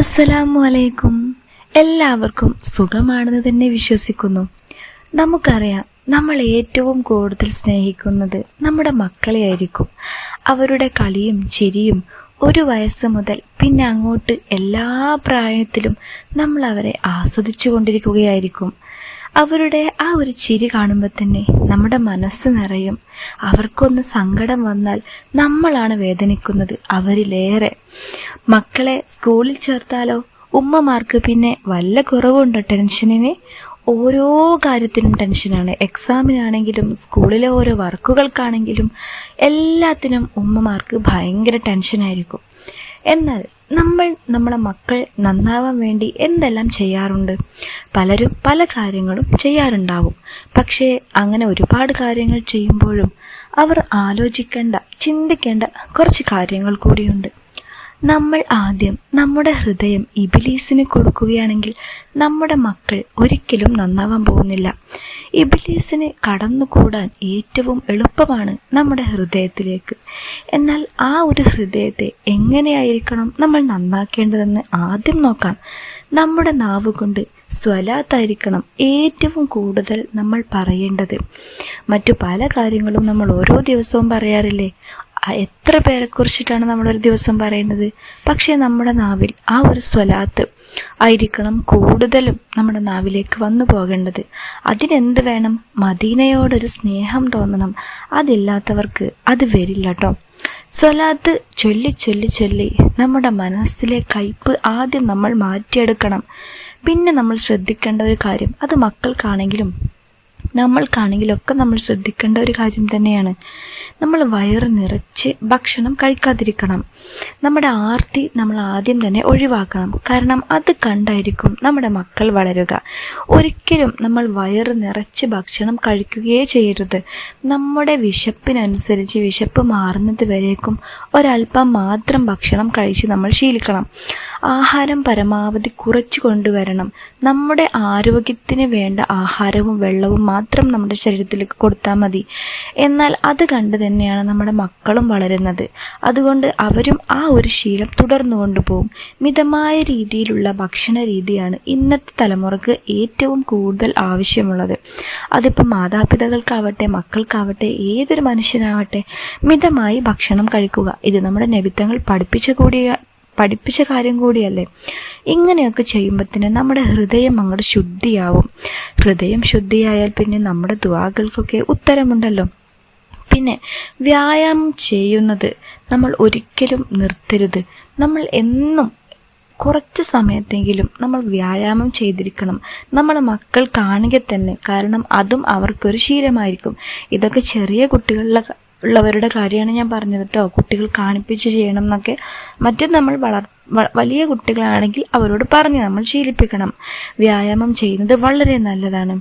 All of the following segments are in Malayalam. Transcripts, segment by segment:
അസ്സലാമു അലൈക്കും എല്ലാവർക്കും സുഖമാണെന്ന് തന്നെ വിശ്വസിക്കുന്നു. നമുക്കറിയാം നമ്മൾ ഏറ്റവും കൂടുതൽ സ്നേഹിക്കുന്നത് നമ്മുടെ മക്കളെ ആയിരിക്കും അവരുടെ കളിയും ചിരിയും ഒരു വയസ്സ് മുതൽ പിന്നെ അങ്ങോട്ട് എല്ലാ പ്രായത്തിലും നമ്മൾ അവരെ ആസ്വദിച്ചു കൊണ്ടിരിക്കുകയായിരിക്കും അവരുടെ ആ ഒരു ചിരി കാണുമ്പോൾ തന്നെ നമ്മുടെ മനസ്സ് നിറയും. അവർക്കൊന്ന് സങ്കടം വന്നാൽ നമ്മളാണ് വേദനിക്കുന്നത് അവരിലേറെ. മക്കളെ സ്കൂളിൽ ചേർത്താലോ? ഉമ്മമാർക്ക് പിന്നെ വല്ല കുറവുണ്ടോ ടെൻഷനിന്? ഓരോ കാര്യത്തിനും ടെൻഷനാണ്. എക്സാമിനാണെങ്കിലും സ്കൂളിലെ ഓരോ വർക്കുകൾക്കാണെങ്കിലും എല്ലാത്തിനും ഉമ്മമാർക്ക് ഭയങ്കര ടെൻഷനായിരിക്കും. എന്നാൽ നമ്മൾ നമ്മുടെ മക്കൾ നന്നാവാൻ വേണ്ടി എന്തെല്ലാം ചെയ്യാറുണ്ട്? പലരും പല കാര്യങ്ങളും ചെയ്യാറുണ്ടാവും. പക്ഷേ അങ്ങനെ ഒരുപാട് കാര്യങ്ങൾ ചെയ്യുമ്പോഴും അവർ ആലോചിക്കേണ്ട ചിന്തിക്കേണ്ട കുറച്ച് കാര്യങ്ങൾ കൂടിയുണ്ട്. നമ്മൾ ആദ്യം നമ്മുടെ ഹൃദയം ഇബിലീസിന് കൊടുക്കുകയാണെങ്കിൽ നമ്മുടെ മക്കൾ ഒരിക്കലും നന്നാവാൻ പോകുന്നില്ല. ഇബിലീസിന് കടന്നുകൂടാൻ ഏറ്റവും എളുപ്പമാണ് നമ്മുടെ ഹൃദയത്തിലേക്ക്. എന്നാൽ ആ ഒരു ഹൃദയത്തെ എങ്ങനെയായിരിക്കണം നമ്മൾ നന്നാക്കേണ്ടതെന്ന് ആദ്യം നോക്കാം. നമ്മുടെ നാവ് കൊണ്ട് സ്വലാത്തായിരിക്കണം ഏറ്റവും കൂടുതൽ നമ്മൾ പറയേണ്ടത്. മറ്റു പല കാര്യങ്ങളും നമ്മൾ ഓരോ ദിവസവും പറയാറില്ലേ? എത്ര പേരെ കുറിച്ചിട്ടാണ് നമ്മൾ ഒരു ദിവസം പറയുന്നത്? പക്ഷേ നമ്മുടെ നാവിൽ ആ ഒരു സ്വലാത്ത് ആയിരിക്കണം കൂടുതലും നമ്മുടെ നാവിലേക്ക് വന്നു പോകേണ്ടത്. അതിനെന്ത് വേണം? മദീനയോടൊരു സ്നേഹം തോന്നണം. അതില്ലാത്തവർക്ക് അത് വരില്ല കേട്ടോ സ്വലാത്ത് ചൊല്ലി ചൊല്ലി ചൊല്ലി നമ്മുടെ മനസ്സിലെ കയ്പ് ആദ്യം നമ്മൾ മാറ്റിയെടുക്കണം. പിന്നെ നമ്മൾ ശ്രദ്ധിക്കേണ്ട ഒരു കാര്യം അത് മക്കൾക്കാണെങ്കിലും നമ്മൾക്കാണെങ്കിലൊക്കെ നമ്മൾ ശ്രദ്ധിക്കേണ്ട ഒരു കാര്യം തന്നെയാണ്. നമ്മൾ വയറ് നിറച്ച് ഭക്ഷണം കഴിക്കാതിരിക്കണം. നമ്മുടെ ആർത്തി നമ്മൾ ആദ്യം തന്നെ ഒഴിവാക്കണം. കാരണം അത് കണ്ടായിരിക്കും നമ്മുടെ മക്കൾ വളരുക. ഒരിക്കലും നമ്മൾ വയറ് നിറച്ച് ഭക്ഷണം കഴിക്കുകയേ ചെയ്യരുത്. നമ്മുടെ വിശപ്പിനനുസരിച്ച് വിശപ്പ് മാറുന്നത് വരേക്കും ഒരല്പം മാത്രം ഭക്ഷണം കഴിച്ച് നമ്മൾ ശീലിക്കണം. ആഹാരം പരമാവധി കുറച്ചു കൊണ്ടുവരണം. നമ്മുടെ ആരോഗ്യത്തിന് വേണ്ട ആഹാരവും വെള്ളവും മാത്രം നമ്മുടെ ശരീരത്തിലേക്ക് കൊടുത്താൽ മതി. എന്നാൽ അത് കണ്ട് തന്നെയാണ് നമ്മുടെ മക്കളും വളരുന്നത്. അതുകൊണ്ട് അവരും ആ ഒരു ശീലം തുടർന്നു കൊണ്ടുപോകും. മിതമായ രീതിയിലുള്ള ഭക്ഷണ രീതിയാണ് ഇന്നത്തെ തലമുറയ്ക്ക് ഏറ്റവും കൂടുതൽ ആവശ്യമുള്ളത്. അതിപ്പോൾ മാതാപിതാക്കൾക്കാവട്ടെ മക്കൾക്കാവട്ടെ ഏതൊരു മനുഷ്യനാവട്ടെ മിതമായി ഭക്ഷണം കഴിക്കുക. ഇത് നമ്മുടെ നബിത്തങ്ങൾ പഠിപ്പിച്ച കൂടിയ പഠിപ്പിച്ച കാര്യം കൂടിയല്ലേ? ഇങ്ങനെയൊക്കെ ചെയ്യുമ്പോഴത്തേന് നമ്മുടെ ഹൃദയം അങ്ങോട്ട് ശുദ്ധിയാവും. ഹൃദയം ശുദ്ധിയായാൽ പിന്നെ നമ്മുടെ ദുവാകൾക്കൊക്കെ ഉത്തരമുണ്ടല്ലോ. പിന്നെ വ്യായാമം ചെയ്യുന്നത് നമ്മൾ ഒരിക്കലും നിർത്തരുത്. നമ്മൾ എന്നും കുറച്ച് സമയത്തെങ്കിലും നമ്മൾ വ്യായാമം ചെയ്തിരിക്കണം. നമ്മുടെ മക്കൾ കാണുക തന്നെ കാരണം അതും അവർക്കൊരു ശീലമായിരിക്കും. ഇതൊക്കെ ചെറിയ കുട്ടികളിലെ ഉള്ളവരുടെ കാര്യമാണ് ഞാൻ പറഞ്ഞത് കേട്ടോ കുട്ടികൾ കാണിപ്പിച്ച് ചെയ്യണം എന്നൊക്കെ. മറ്റും നമ്മൾ വളർ വലിയ കുട്ടികളാണെങ്കിൽ അവരോട് പറഞ്ഞ് നമ്മൾ ശീലിപ്പിക്കണം. വ്യായാമം ചെയ്യുന്നത് വളരെ നല്ലതാണ്.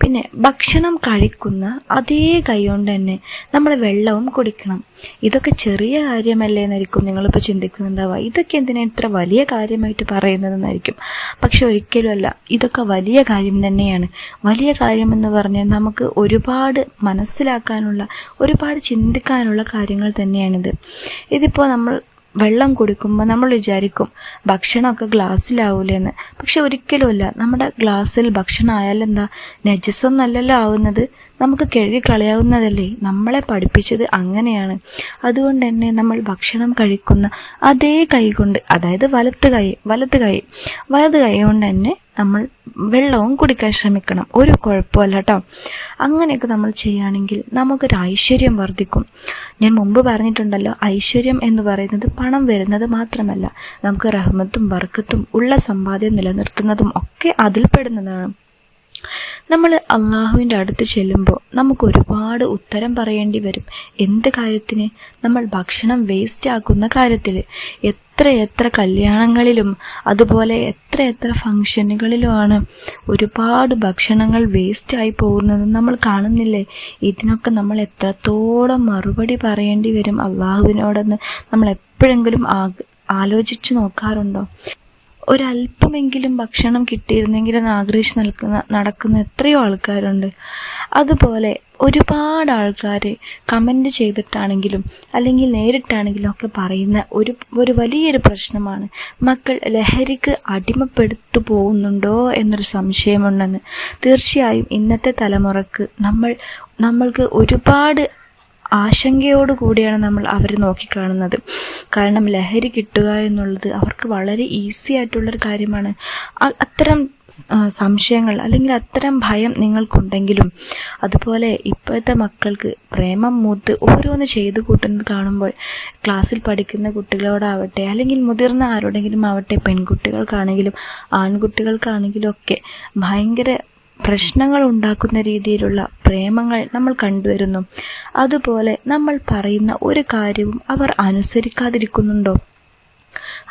പിന്നെ ഭക്ഷണം കഴിക്കുന്ന അതേ കൈകൊണ്ട് തന്നെ നമ്മൾ വെള്ളവും കുടിക്കണം. ഇതൊക്കെ ചെറിയ കാര്യമല്ലേ എന്നായിരിക്കും നിങ്ങളിപ്പോൾ ചിന്തിക്കുന്നുണ്ടാവുക. ഇതൊക്കെ എന്തിനാ ഇത്ര വലിയ കാര്യമായിട്ട് പറയുന്നതെന്നായിരിക്കും. പക്ഷെ ഒരിക്കലും അല്ല. ഇതൊക്കെ വലിയ കാര്യം തന്നെയാണ്. വലിയ കാര്യം എന്ന് പറഞ്ഞാൽ നമുക്ക് ഒരുപാട് മനസ്സിലാക്കാനുള്ള ഒരുപാട് ചിന്തിക്കാനുള്ള കാര്യങ്ങൾ തന്നെയാണിത്. ഇതിപ്പോൾ നമ്മൾ വെള്ളം കൊടുക്കുമ്പോൾ നമ്മൾ വിചാരിക്കും ഭക്ഷണമൊക്കെ ഗ്ലാസ്സിലാവൂലെന്ന്. പക്ഷെ ഒരിക്കലുമല്ല. നമ്മുടെ ഗ്ലാസ്സിൽ ഭക്ഷണം ആയാലെന്താ നജസ്സൊന്നല്ലല്ലോ ആവുന്നത്. നമുക്ക് കഴുകി കളയാവുന്നതല്ലേ? നമ്മളെ പഠിപ്പിച്ചത് അങ്ങനെയാണ്. അതുകൊണ്ട് തന്നെ നമ്മൾ ഭക്ഷണം കഴിക്കുന്ന അതേ കൈ കൊണ്ട് അതായത് വലത്ത് കൈ വലത്ത് കൈ വലത് കൈ കൊണ്ട് തന്നെ നമ്മൾ വെള്ളവും കുടിക്കാൻ ശ്രമിക്കണം. ഒരു കുഴപ്പമല്ല കേട്ടോ അങ്ങനെയൊക്കെ നമ്മൾ ചെയ്യുകയാണെങ്കിൽ നമുക്കൊരു ഐശ്വര്യം വർദ്ധിക്കും. ഞാൻ മുമ്പ് പറഞ്ഞിട്ടുണ്ടല്ലോ ഐശ്വര്യം എന്ന് പറയുന്നത് പണം വരുന്നത് മാത്രമല്ല നമുക്ക് റഹ്മത്തും ബർക്കത്തും ഉള്ള സമ്പാദ്യം നിലനിർത്തുന്നതും ഒക്കെ അതിൽപ്പെടുന്നതാണ്. നമ്മൾ അള്ളാഹുവിന്റെ അടുത്ത് ചെല്ലുമ്പോൾ നമുക്ക് ഒരുപാട് ഉത്തരം പറയേണ്ടി വരും. എന്ത് കാര്യത്തിന്? നമ്മൾ ഭക്ഷണം വേസ്റ്റ് ആക്കുന്ന കാര്യത്തിൽ. എത്ര എത്ര കല്യാണങ്ങളിലും അതുപോലെ എത്ര എത്ര ഫങ്ഷനുകളിലുമാണ് ഒരുപാട് ഭക്ഷണങ്ങൾ വേസ്റ്റ് ആയി പോകുന്നത് നമ്മൾ കാണുന്നില്ലേ? ഇതിനൊക്കെ നമ്മൾ എത്രത്തോളം മറുപടി പറയേണ്ടി വരും അള്ളാഹുവിനോടെന്ന് നമ്മൾ എപ്പോഴെങ്കിലും ആലോചിച്ചു നോക്കാറുണ്ടോ? ഒരല്പമെങ്കിലും ഭക്ഷണം കിട്ടിയിരുന്നെങ്കിലും ആഗ്രഹിച്ച് നിൽക്കുന്ന നടക്കുന്ന എത്രയോ ആൾക്കാരുണ്ട്. അതുപോലെ ഒരുപാട് ആൾക്കാർ കമന്റ് ചെയ്തിട്ടാണെങ്കിലും അല്ലെങ്കിൽ നേരിട്ടാണെങ്കിലും ഒക്കെ പറയുന്ന ഒരു ഒരു വലിയൊരു പ്രശ്നമാണ്. മക്കൾ ലഹരിക്ക് അടിമപ്പെട്ടു പോകുന്നുണ്ടോ എന്നൊരു സംശയമുണ്ടെന്ന്. തീർച്ചയായും ഇന്നത്തെ തലമുറയ്ക്ക് നമ്മൾ നമ്മൾക്ക് ഒരുപാട് ആശങ്കയോട് കൂടിയാണ് നമ്മൾ അവരെ നോക്കിക്കാണുന്നത്. കാരണം ലഹരി കിട്ടുക എന്നുള്ളത് അവർക്ക് വളരെ ഈസി ആയിട്ടുള്ളൊരു കാര്യമാണ്. അത്തരം സംശയങ്ങൾ അല്ലെങ്കിൽ അത്തരം ഭയം നിങ്ങൾക്കുണ്ടെങ്കിലും അതുപോലെ ഇപ്പോഴത്തെ മക്കൾക്ക് പ്രേമം മൂത്ത് ഓരോന്ന് ചെയ്തു കൂട്ടുന്നത് കാണുമ്പോൾ ക്ലാസ്സിൽ പഠിക്കുന്ന കുട്ടികളോടാവട്ടെ അല്ലെങ്കിൽ മുതിർന്ന ആരോടെങ്കിലും ആവട്ടെ പെൺകുട്ടികൾക്കാണെങ്കിലും ആൺകുട്ടികൾക്കാണെങ്കിലും ഒക്കെ ഭയങ്കര പ്രശ്നങ്ങൾ ഉണ്ടാക്കുന്ന രീതിയിലുള്ള പ്രേമങ്ങൾ നമ്മൾ കണ്ടുവരുന്നു. അതുപോലെ നമ്മൾ പറയുന്ന ഒരു കാര്യവും അവർ അനുസരിക്കാതിരിക്കുന്നുണ്ടോ?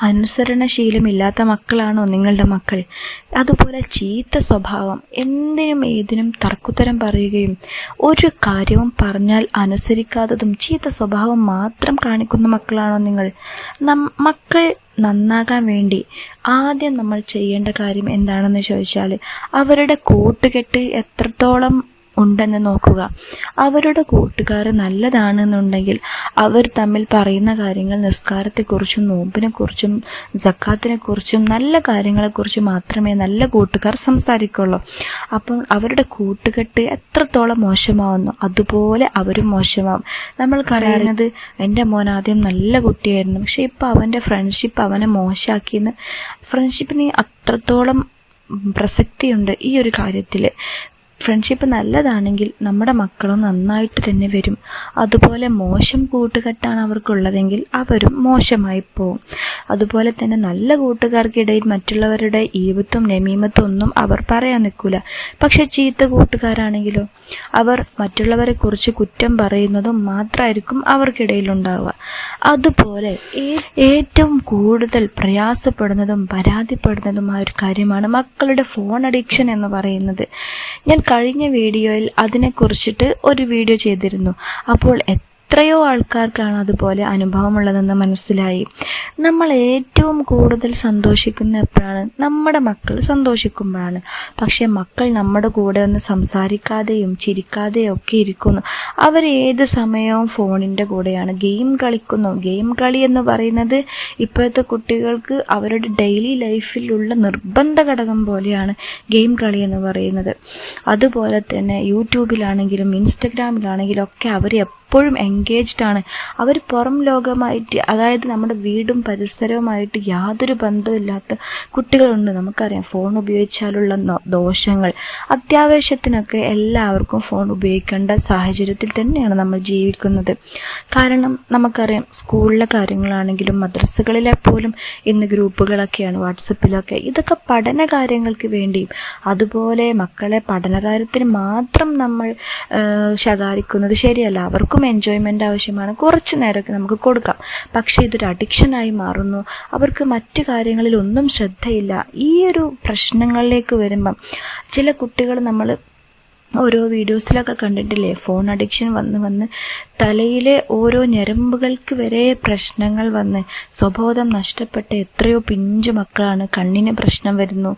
അനുസരണശീലമില്ലാത്ത മക്കളാണോ നിങ്ങളുടെ മക്കൾ? അതുപോലെ ചീത്ത സ്വഭാവം എന്തിനും ഏതിനും തർക്കുത്തരം പറയുകയും ഒരു കാര്യവും പറഞ്ഞാൽ അനുസരിക്കാത്തതും ചീത്ത സ്വഭാവം മാത്രം കാണിക്കുന്ന മക്കളാണോ നിങ്ങൾ? മക്കൾ നന്നാകാൻ വേണ്ടി ആദ്യം നമ്മൾ ചെയ്യേണ്ട കാര്യം എന്താണെന്ന് ചോദിച്ചാൽ അവരുടെ കൂട്ടുകെട്ട് എത്രത്തോളം ഉണ്ടെന്ന് നോക്കുക. അവരുടെ കൂട്ടുകാർ നല്ലതാണെന്നുണ്ടെങ്കിൽ അവർ തമ്മിൽ പറയുന്ന കാര്യങ്ങൾ നിസ്കാരത്തെക്കുറിച്ചും നോമ്പിനെക്കുറിച്ചും ജക്കാത്തിനെക്കുറിച്ചും നല്ല കാര്യങ്ങളെക്കുറിച്ചും മാത്രമേ നല്ല കൂട്ടുകാർ സംസാരിക്കുള്ളൂ. അപ്പോൾ അവരുടെ കൂട്ടുകെട്ട് എത്രത്തോളം മോശമാവുന്നു അതുപോലെ അവരും മോശമാവും. നമ്മൾക്കറിയുന്നത് എന്റെ മോൻ ആദ്യം നല്ല കുട്ടിയായിരുന്നു. പക്ഷെ ഇപ്പം അവന്റെ ഫ്രണ്ട്ഷിപ്പ് അവനെ മോശമാക്കിയെന്ന് ഫ്രണ്ട്ഷിപ്പിന് അത്രത്തോളം പ്രസക്തിയുണ്ട് ഈ ഒരു കാര്യത്തിൽ ഫ്രണ്ട്ഷിപ്പ് നല്ലതാണെങ്കിൽ നമ്മുടെ മക്കളും നന്നായിട്ട് തന്നെ വരും. അതുപോലെ മോശം കൂട്ടുകെട്ടാണ് അവർക്കുള്ളതെങ്കിൽ അവരും മോശമായി പോവും. അതുപോലെ തന്നെ നല്ല കൂട്ടുകാർക്കിടയിൽ മറ്റുള്ളവരുടെ ഈവത്തും നമീമത്തും ഒന്നും അവർ പറയാൻ നിൽക്കില്ല പക്ഷെ ചീത്ത കൂട്ടുകാരാണെങ്കിലോ? അവർ മറ്റുള്ളവരെ കുറിച്ച് കുറ്റം പറയുന്നതും മാത്രമായിരിക്കും അവർക്കിടയിൽ ഉണ്ടാവുക അതുപോലെ ഏറ്റവും കൂടുതൽ പ്രയാസപ്പെടുന്നതും പരാതിപ്പെടുന്നതുമായ ഒരു കാര്യമാണ് മക്കളുടെ ഫോൺ അഡിക്ഷൻ എന്ന് പറയുന്നത്. ഞാൻ കഴിഞ്ഞ വീഡിയോയിൽ അതിനെക്കുറിച്ചിട്ട് ഒരു വീഡിയോ ചെയ്തിരുന്നു. അപ്പോൾ എത്രയോ ആൾക്കാർക്കാണ് അതുപോലെ അനുഭവമുള്ളതെന്ന് മനസ്സിലായി. നമ്മൾ ഏറ്റവും കൂടുതൽ സന്തോഷിക്കുന്ന എപ്പോഴാണ്? നമ്മുടെ മക്കൾ സന്തോഷിക്കുമ്പോഴാണ്. പക്ഷെ മക്കൾ നമ്മുടെ കൂടെ ഒന്ന് സംസാരിക്കാതെയും ചിരിക്കാതെയും ഒക്കെ ഇരിക്കുന്നു. അവർ ഏത് സമയവും ഫോണിന്റെ കൂടെയാണ്. ഗെയിം കളിക്കുന്നു. ഗെയിം കളി എന്ന് പറയുന്നത് ഇപ്പോഴത്തെ കുട്ടികൾക്ക് അവരുടെ ഡെയിലി ലൈഫിലുള്ള നിർബന്ധ ഘടകം പോലെയാണ് ഗെയിം കളി എന്ന് പറയുന്നത്. അതുപോലെ തന്നെ യൂട്യൂബിലാണെങ്കിലും ഇൻസ്റ്റഗ്രാമിലാണെങ്കിലും ഒക്കെ അവർ എപ്പോഴും എൻഗേജ്ഡ് ആണ്. അവർ പുറം ലോകമായിട്ട് അതായത് നമ്മുടെ വീടും പരിസരവുമായിട്ട് യാതൊരു ബന്ധമില്ലാത്ത കുട്ടികളുണ്ട്. നമുക്കറിയാം ഫോൺ ഉപയോഗിച്ചാലുള്ള ദോഷങ്ങൾ. അത്യാവശ്യത്തിനൊക്കെ എല്ലാവർക്കും ഫോൺ ഉപയോഗിക്കേണ്ട സാഹചര്യത്തിൽ തന്നെയാണ് നമ്മൾ ജീവിക്കുന്നത്. കാരണം നമുക്കറിയാം സ്കൂളിലെ കാര്യങ്ങളാണെങ്കിലും മദ്രസകളിലെ പോലും ഇന്ന് ഗ്രൂപ്പുകളൊക്കെയാണ് വാട്സപ്പിലൊക്കെ. ഇതൊക്കെ പഠന കാര്യങ്ങൾക്ക് വേണ്ടിയും അതുപോലെ മക്കളെ പഠനകാര്യത്തിന് മാത്രം നമ്മൾ ശകാരിക്കുന്നത് ശരിയല്ല. അവർക്കും എൻജോയ്മെന്റ് ആവശ്യമാണ്. കുറച്ച് നേരമൊക്കെ നമുക്ക് കൊടുക്കാം. പക്ഷേ ഇതൊരു അഡിക്ഷനായി മാറുന്നു. അവർക്ക് മറ്റു കാര്യങ്ങളിൽ ഒന്നും ശ്രദ്ധയില്ല. ഈ ഒരു പ്രശ്നങ്ങളിലേക്ക് വരുമ്പം ചില കുട്ടികൾ നമ്മൾ ഓരോ വീഡിയോസിലൊക്കെ കണ്ടിട്ടില്ലേ? ഫോൺ അഡിക്ഷൻ വന്ന് വന്ന് തലയിലെ ഓരോ ഞരമ്പുകൾക്ക് വരെ പ്രശ്നങ്ങൾ വന്ന് സ്വബോധം നഷ്ടപ്പെട്ട എത്രയോ പിഞ്ചു മക്കളാണ് കണ്ണിന് പ്രശ്നം വരുന്നു.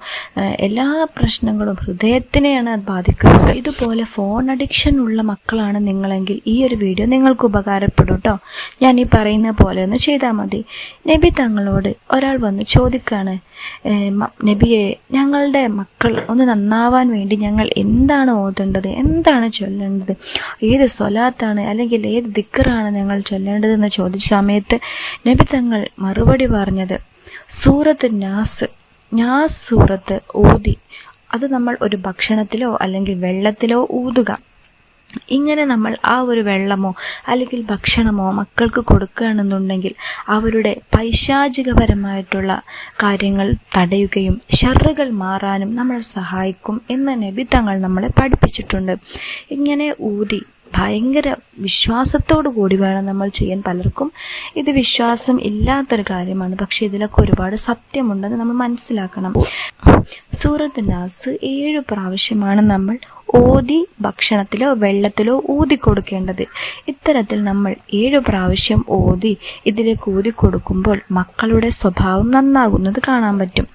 എല്ലാ പ്രശ്നങ്ങളും ഹൃദയത്തിനെയാണ് അത് ബാധിക്കുന്നത്. ഇതുപോലെ ഫോൺ അഡിക്ഷൻ ഉള്ള മക്കളാണ് നിങ്ങളെങ്കിൽ ഈ ഒരു വീഡിയോ നിങ്ങൾക്ക് ഉപകാരപ്പെടും കേട്ടോ ഞാൻ ഈ പറയുന്ന പോലെ ഒന്ന് ചെയ്താൽ മതി. നബി തങ്ങളോട് ഒരാൾ വന്ന് മ- നബിയെ ഞങ്ങളുടെ മക്കൾ ഒന്ന് നന്നാവാൻ വേണ്ടി ഞങ്ങൾ എന്താണ് ഓതേണ്ടത്? എന്താണ് ചൊല്ലേണ്ടത്? ഏത് സ്വലാത്താണ് അല്ലെങ്കിൽ ഏത് ദിക്കറാണ് ഞങ്ങൾ ചൊല്ലേണ്ടതെന്ന് ചോദിച്ച സമയത്ത് നബി തങ്ങൾ മറുപടി പറഞ്ഞത് സൂറത്ത് നാസ് നാസ് സൂറത്ത് ഊതി അത് നമ്മൾ ഒരു ഭക്ഷണത്തിലോ അല്ലെങ്കിൽ വെള്ളത്തിലോ ഊതുക. ഇങ്ങനെ നമ്മൾ ആ ഒരു വെള്ളമോ അല്ലെങ്കിൽ ഭക്ഷണമോ മക്കൾക്ക് കൊടുക്കുകയാണെന്നുണ്ടെങ്കിൽ അവരുടെ പൈശാചികപരമായിട്ടുള്ള കാര്യങ്ങൾ തടയുകയും ഷറുകൾ മാറാനും നമ്മൾ സഹായിക്കും എന്ന് നബി തങ്ങൾ നമ്മളെ പഠിപ്പിച്ചിട്ടുണ്ട്. ഇങ്ങനെ ഊതി ഭയങ്കര വിശ്വാസത്തോടു കൂടി വേണം നമ്മൾ ചെയ്യാൻ പലർക്കും. ഇത് വിശ്വാസം ഇല്ലാത്തൊരു കാര്യമാണ്. പക്ഷെ ഇതിലൊക്കെ ഒരുപാട് സത്യമുണ്ടെന്ന് നമ്മൾ മനസ്സിലാക്കണം. സൂറത്ത് നാസ് ഏഴു പ്രാവശ്യമാണ് നമ്മൾ ഓതി ഭക്ഷണത്തിലോ വെള്ളത്തിലോ ഊതി കൊടുക്കേണ്ടത്. ഇത്തരത്തിൽ നമ്മൾ ഏഴു പ്രാവശ്യം ഓതി ഇതിലേക്ക് ഊതി കൊടുക്കുമ്പോൾ മക്കളുടെ സ്വഭാവം നന്നാകുന്നത് കാണാൻ പറ്റും.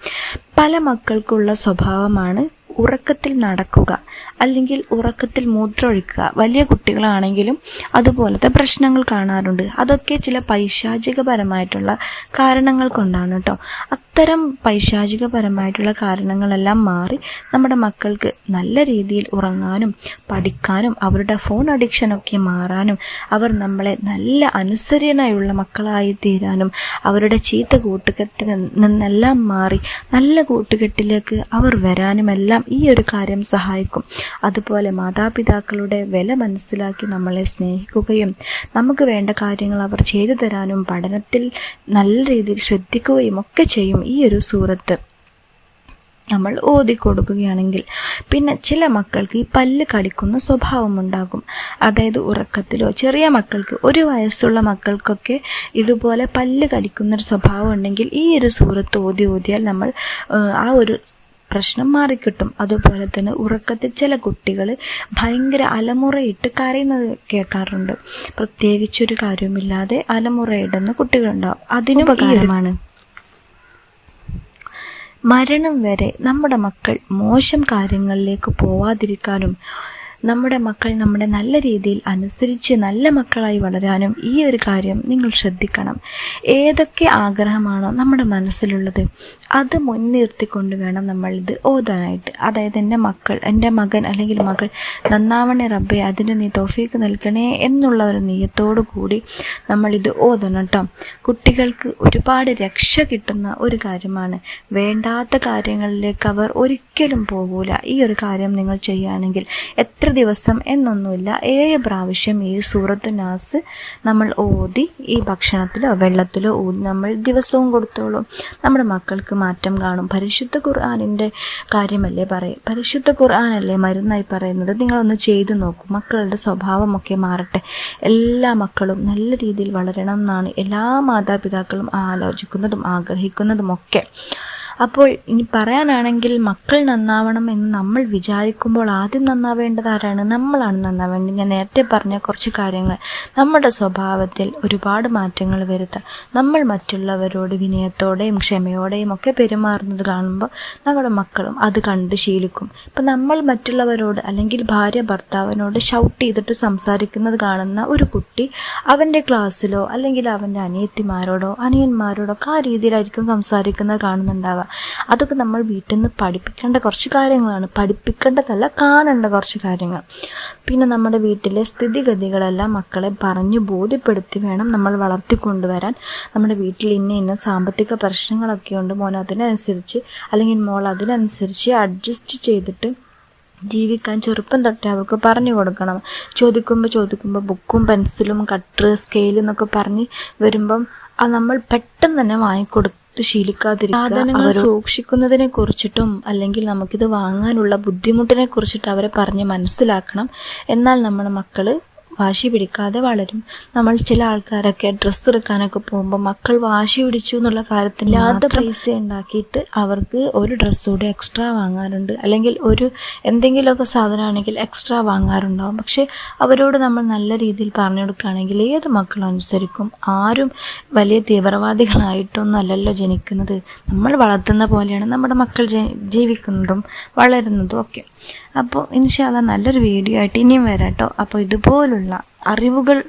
പല മക്കൾക്കുള്ള സ്വഭാവമാണ് ഉറക്കത്തിൽ നടക്കുക അല്ലെങ്കിൽ ഉറക്കത്തിൽ മൂത്രമൊഴിക്കുക. വലിയ കുട്ടികളാണെങ്കിലും അതുപോലത്തെ പ്രശ്നങ്ങൾ കാണാറുണ്ട്. അതൊക്കെ ചില പൈശാചികപരമായിട്ടുള്ള കാരണങ്ങൾ കൊണ്ടാണ് കേട്ടോ അത്തരം പൈശാചികപരമായിട്ടുള്ള കാരണങ്ങളെല്ലാം മാറി നമ്മുടെ മക്കൾക്ക് നല്ല രീതിയിൽ ഉറങ്ങാനും പഠിക്കാനും അവരുടെ ഫോൺ അഡിക്ഷനൊക്കെ മാറാനും അവർ നമ്മളെ നല്ല അനുസരണയുള്ള മക്കളായി തീരാനും അവരുടെ ചീത്ത കൂട്ടുകെട്ടിൽ നിന്നെല്ലാം മാറി നല്ല കൂട്ടുകെട്ടിലേക്ക് അവർ വരാനും എല്ലാം ഈ ഒരു കാര്യം സഹായിക്കും. അതുപോലെ മാതാപിതാക്കളുടെ വില മനസ്സിലാക്കി നമ്മളെ സ്നേഹിക്കുകയും നമുക്ക് വേണ്ട കാര്യങ്ങൾ അവർ ചെയ്തു തരാനും പഠനത്തിൽ നല്ല രീതിയിൽ ശ്രദ്ധിക്കുകയും ഒക്കെ ചെയ്യും ഈ ഒരു സൂറത്ത്. നമ്മൾ ഓതി കൊടുക്കുകയാണെങ്കിൽ പിന്നെ ചില മക്കൾക്ക് ഈ പല്ല് കടിക്കുന്ന സ്വഭാവം ഉണ്ടാകും. അതായത് ഉറക്കത്തിലോ ചെറിയ മക്കൾക്ക് ഒരു വയസ്സുള്ള മക്കൾക്കൊക്കെ ഇതുപോലെ പല്ല് കടിക്കുന്ന ഒരു സ്വഭാവം ഉണ്ടെങ്കിൽ ഈ ഒരു സൂറത്ത് ഓതി ഓതിയാൽ നമ്മൾ ആ ഒരു പ്രശ്നം മാറിക്കിട്ടും. അതുപോലെ തന്നെ ഉറക്കത്തിൽ ചില കുട്ടികൾ ഭയങ്കര അലമുറയിട്ട് കരയുന്നത് കേൾക്കാറുണ്ട്. പ്രത്യേകിച്ചൊരു കാര്യവുമില്ലാതെ അലമുറയിടുന്ന കുട്ടികളുണ്ടാവും. അതിനും ഉപകാരമാണ്. മരണം വരെ നമ്മുടെ മക്കൾ മോശം കാര്യങ്ങളിലേക്ക് പോവാതിരിക്കാനും നമ്മുടെ മക്കൾ നമ്മുടെ നല്ല രീതിയിൽ അനുസരിച്ച് നല്ല മക്കളായി വളരാനും ഈ ഒരു കാര്യം നിങ്ങൾ ശ്രദ്ധിക്കണം. ഏതൊക്കെ ആഗ്രഹമാണോ നമ്മുടെ മനസ്സിലുള്ളത് അത് മുൻനിർത്തിക്കൊണ്ട് വേണം നമ്മൾ ഇത് ഓതാനായിട്ട്. അതായത് എന്റെ മക്കൾ എന്റെ മകൻ അല്ലെങ്കിൽ മകൾ നന്നാവണേ റബ്ബെ അതിന് നീ തോഫീക്ക് നൽകണേ എന്നുള്ള ഒരു നീയത്തോടു കൂടി നമ്മളിത് ഓതണം കേട്ടോ കുട്ടികൾക്ക് ഒരുപാട് രക്ഷ കിട്ടുന്ന ഒരു കാര്യമാണ്. വേണ്ടാത്ത കാര്യങ്ങളിലേക്ക് അവർ ഒരിക്കലും പോകൂല. ഈ ഒരു കാര്യം നിങ്ങൾ ചെയ്യുകയാണെങ്കിൽ എത്ര ദിവസം എന്നൊന്നുമില്ല. ഏഴ് പ്രാവശ്യം ഈ സൂറത്ത് നാസ് നമ്മൾ ഓതി ഈ ഭക്ഷണത്തിലോ വെള്ളത്തിലോ ഊതി നമ്മൾ ദിവസവും കൊടുത്തോളൂ. നമ്മുടെ മക്കൾക്ക് മാറ്റം കാണും. പരിശുദ്ധ ഖുർആാനിന്റെ കാര്യമല്ലേ പറയും പരിശുദ്ധ ഖുർആാനല്ലേ മരുന്നായി പറയുന്നത്? നിങ്ങളൊന്ന് ചെയ്തു നോക്കൂ. മക്കളുടെ സ്വഭാവമൊക്കെ മാറട്ടെ. എല്ലാ മക്കളും നല്ല രീതിയിൽ വളരണം എന്നാണ് എല്ലാ മാതാപിതാക്കളും ആലോചിക്കുന്നതും ആഗ്രഹിക്കുന്നതും ഒക്കെ അപ്പോൾ ഇനി പറയാനാണെങ്കിൽ മക്കൾ നന്നാവണം എന്ന് നമ്മൾ വിചാരിക്കുമ്പോൾ ആദ്യം നന്നാവേണ്ടത് ആരാണ്? നമ്മളാണ് നന്നാവേണ്ടത്. ഞാൻ നേരത്തെ പറഞ്ഞ കുറച്ച് കാര്യങ്ങൾ. നമ്മുടെ സ്വഭാവത്തിൽ ഒരുപാട് മാറ്റങ്ങൾ വരുത്താം. നമ്മൾ മറ്റുള്ളവരോട് വിനയത്തോടെയും ക്ഷമയോടെയും ഒക്കെ പെരുമാറുന്നത് കാണുമ്പോൾ നമ്മുടെ മക്കളും അത് കണ്ട് ശീലിക്കും. ഇപ്പം നമ്മൾ മറ്റുള്ളവരോട് അല്ലെങ്കിൽ ഭാര്യ ഭർത്താവിനോട് ഷൗട്ട് ചെയ്തിട്ട് സംസാരിക്കുന്നത് കാണുന്ന ഒരു കുട്ടി അവന്റെ ക്ലാസ്സിലോ അല്ലെങ്കിൽ അവന്റെ അനിയത്തിമാരോടോ അനിയന്മാരോടോ ഒക്കെ ആ രീതിയിലായിരിക്കും സംസാരിക്കുന്നത് കാണുന്നുണ്ടാവുക. അതൊക്കെ നമ്മൾ വീട്ടിൽ നിന്ന് പഠിപ്പിക്കേണ്ട കുറച്ച് കാര്യങ്ങളാണ്. പഠിപ്പിക്കേണ്ടതല്ല കാണേണ്ട കുറച്ച് കാര്യങ്ങൾ. പിന്നെ നമ്മുടെ വീട്ടിലെ സ്ഥിതിഗതികളെല്ലാം മക്കളെ പറഞ്ഞു ബോധ്യപ്പെടുത്തി വേണം നമ്മൾ വളർത്തിക്കൊണ്ടുവരാൻ. നമ്മുടെ വീട്ടിൽ ഇന്ന ഇന്ന സാമ്പത്തിക പ്രശ്നങ്ങളൊക്കെ ഉണ്ട് മോൻ അതിനനുസരിച്ച് അല്ലെങ്കിൽ മോൾ അതിനനുസരിച്ച് അഡ്ജസ്റ്റ് ചെയ്തിട്ട് ജീവിക്കാൻ ചെറുപ്പം തൊട്ടേ അവർക്ക് പറഞ്ഞു കൊടുക്കണം. ചോദിക്കുമ്പോൾ ചോദിക്കുമ്പോൾ ബുക്കും പെൻസിലും കട്ടർ സ്കെയിലും എന്നൊക്കെ പറഞ്ഞ് വരുമ്പം അത് നമ്മൾ പെട്ടെന്ന് തന്നെ വാങ്ങിക്കൊടുക്കും. ശീലിക്കാതിരിക്കുക സാധനങ്ങൾ സൂക്ഷിക്കുന്നതിനെ കുറിച്ചിട്ടും അല്ലെങ്കിൽ നമുക്കിത് വാങ്ങാനുള്ള ബുദ്ധിമുട്ടിനെ കുറിച്ചിട്ട് അവരെ പറഞ്ഞ് മനസ്സിലാക്കണം. എന്നാൽ നമ്മുടെ മക്കൾ വാശി പിടിക്കാതെ വളരും. നമ്മൾ ചില ആൾക്കാരൊക്കെ ഡ്രസ്സ് എടുക്കാനൊക്കെ പോകുമ്പോൾ മക്കൾ വാശി പിടിച്ചു എന്നുള്ള കാര്യത്തിൽ യാതൊരു പൈസ ഉണ്ടാക്കിയിട്ട് അവർക്ക് ഒരു ഡ്രസ്സ് കൂടെ എക്സ്ട്രാ വാങ്ങാറുണ്ട്. അല്ലെങ്കിൽ ഒരു എന്തെങ്കിലുമൊക്കെ സാധനമാണെങ്കിൽ എക്സ്ട്രാ വാങ്ങാറുണ്ടാവും. പക്ഷെ അവരോട് നമ്മൾ നല്ല രീതിയിൽ പറഞ്ഞു കൊടുക്കുകയാണെങ്കിൽ ഏത് മക്കളും അനുസരിക്കും. ആരും വലിയ തീവ്രവാദികളായിട്ടൊന്നും അല്ലല്ലോ ജനിക്കുന്നത്. നമ്മൾ വളർത്തുന്ന പോലെയാണ് നമ്മുടെ മക്കൾ ജീവിക്കുന്നതും വളരുന്നതും ഒക്കെ. അപ്പോൾ ഇൻഷാല്ല നല്ലൊരു വീഡിയോ ആയിട്ട് ഇനിയും വരാം കേട്ടോ. അപ്പോൾ ഇതുപോലുള്ള അറിവുകൾ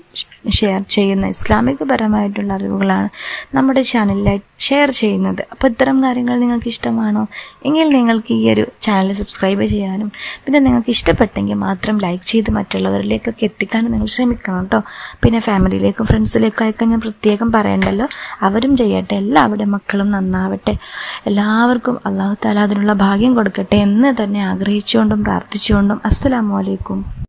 ഷെയർ ചെയ്യുന്ന ഇസ്ലാമികപരമായിട്ടുള്ള അറിവുകളാണ് നമ്മുടെ ചാനലിലായി ഷെയർ ചെയ്യുന്നത്. അപ്പോൾ ഇത്തരം കാര്യങ്ങൾ നിങ്ങൾക്ക് ഇഷ്ടമാണോ? എങ്കിൽ നിങ്ങൾക്ക് ഈ ഒരു ചാനൽ സബ്സ്ക്രൈബ് ചെയ്യാനും പിന്നെ നിങ്ങൾക്ക് ഇഷ്ടപ്പെട്ടെങ്കിൽ മാത്രം ലൈക്ക് ചെയ്ത് മറ്റുള്ളവരിലേക്കൊക്കെ എത്തിക്കാനും നിങ്ങൾ ശ്രമിക്കണം കേട്ടോ. പിന്നെ ഫാമിലിയിലേക്കും ഫ്രണ്ട്സിലേക്കും അയക്കാൻ ഞാൻ പ്രത്യേകം പറയണ്ടല്ലോ. അവരും ചെയ്യട്ടെ എല്ലാവരുടെ മക്കളും നന്നാവട്ടെ. എല്ലാവർക്കും അള്ളാഹു താല അതിനുള്ള ഭാഗ്യം കൊടുക്കട്ടെ എന്ന് തന്നെ ആഗ്രഹിച്ചുകൊണ്ടും പ്രാർത്ഥിച്ചുകൊണ്ടും അസ്സലാമു അലൈക്കും.